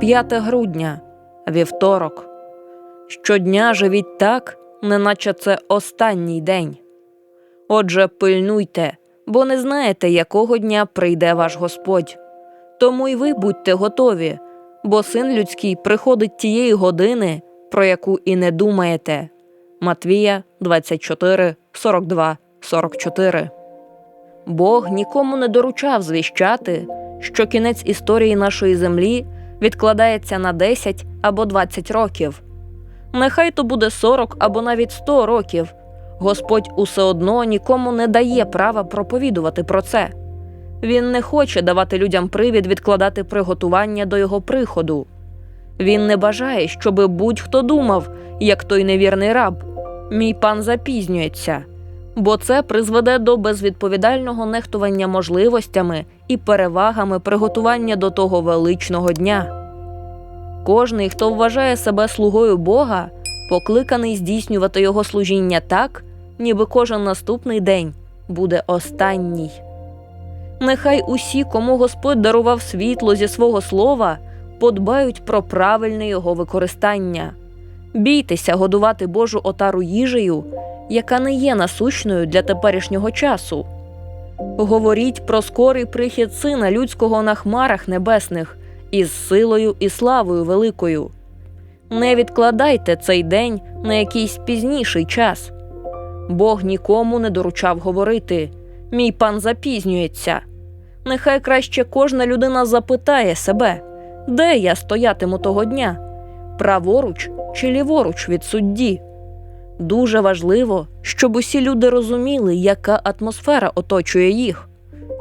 5 грудня, вівторок. Щодня живіть так, неначе це останній день. Отже, пильнуйте, бо не знаєте, якого дня прийде ваш Господь. Тому й ви будьте готові, бо син людський приходить тієї години, про яку і не думаєте. Матвія 24, 42, 44 Бог нікому не доручав звіщати, що кінець історії нашої землі відкладається на 10 або 20 років. Нехай то буде 40 або навіть 100 років. Господь усе одно нікому не дає права проповідувати про це. Він не хоче давати людям привід відкладати приготування до його приходу. Він не бажає, щоби будь-хто думав, як той невірний раб. Мій пан запізнюється, бо це призведе до безвідповідального нехтування можливостями і перевагами приготування до того величного дня. Кожний, хто вважає себе слугою Бога, покликаний здійснювати його служіння так, ніби кожен наступний день буде останній. Нехай усі, кому Господь дарував світло зі свого слова, подбають про правильне його використання. Бійтеся годувати Божу отару їжею, яка не є насущною для теперішнього часу. Говоріть про скорий прихід сина людського на хмарах небесних із силою і славою великою. Не відкладайте цей день на якийсь пізніший час. Бог нікому не доручав говорити мій пан запізнюється. Нехай краще кожна людина запитає себе, де я стоятиму того дня, праворуч чи ліворуч від судді. Дуже важливо, щоб усі люди розуміли, яка атмосфера оточує їх,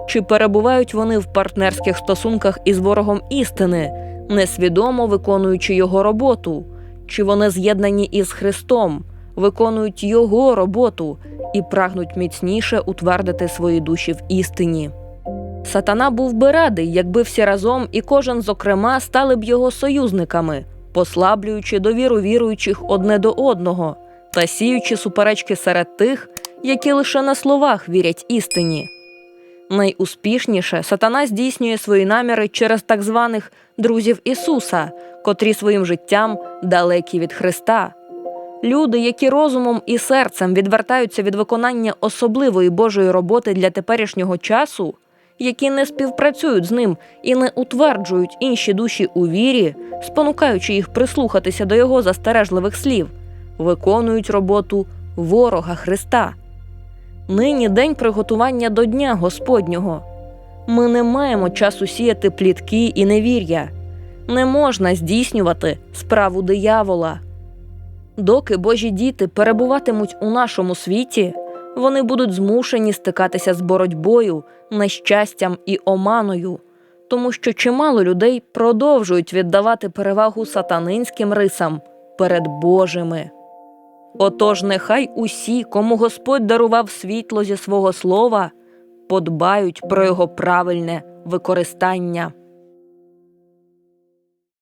чи перебувають вони в партнерських стосунках із ворогом істини, несвідомо виконуючи його роботу, чи вони з'єднані із Христом, виконують Його роботу і прагнуть міцніше утвердити свої душі в істині. Сатана був би радий, якби всі разом і кожен, зокрема, стали б його союзниками, послаблюючи довіру віруючих одне до одного та сіючи суперечки серед тих, які лише на словах вірять істині. Найуспішніше сатана здійснює свої наміри через так званих друзів Ісуса, котрі своїм життям далекі від Христа. Люди, які розумом і серцем відвертаються від виконання особливої Божої роботи для теперішнього часу, які не співпрацюють з ним і не утверджують інші душі у вірі, спонукаючи їх прислухатися до його застережливих слів, виконують роботу ворога Христа. Нині день приготування до Дня Господнього. Ми не маємо часу сіяти плітки і невір'я. Не можна здійснювати справу диявола. Доки Божі діти перебуватимуть у нашому світі, вони будуть змушені стикатися з боротьбою, нещастям і оманою, тому що чимало людей продовжують віддавати перевагу сатанинським рисам перед Божими. Отож, нехай усі, кому Господь дарував світло зі свого слова, подбають про його правильне використання.